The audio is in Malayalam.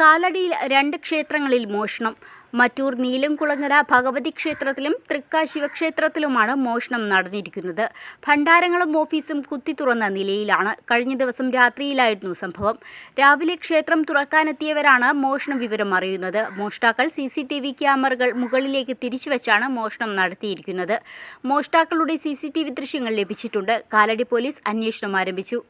കാലടിയിൽ രണ്ട് ക്ഷേത്രങ്ങളിൽ മോഷണം. മറ്റൂർ നീലംകുളങ്ങര ഭഗവതി ക്ഷേത്രത്തിലും തൃക്കാശിവ ക്ഷേത്രത്തിലുമാണ് മോഷണം നടന്നിരിക്കുന്നത്. ഭണ്ഡാരങ്ങളും ഓഫീസും കുത്തി തുറന്ന നിലയിലാണ് കഴിഞ്ഞ ദിവസം രാത്രിയിലായിരുന്നു സംഭവം. രാവിലെ ക്ഷേത്രം തുറക്കാനെത്തിയവരാണ് മോഷണ വിവരം അറിയുന്നത്. മോഷ്ടാക്കൾ സി സി ടി വി ക്യാമറകൾ മുകളിലേക്ക് തിരിച്ചുവച്ചാണ് മോഷണം നടത്തിയിരിക്കുന്നത്. മോഷ്ടാക്കളുടെ സി സി ടി വി ദൃശ്യങ്ങൾ ലഭിച്ചിട്ടുണ്ട്. കാലടി പോലീസ് അന്വേഷണം ആരംഭിച്ചു.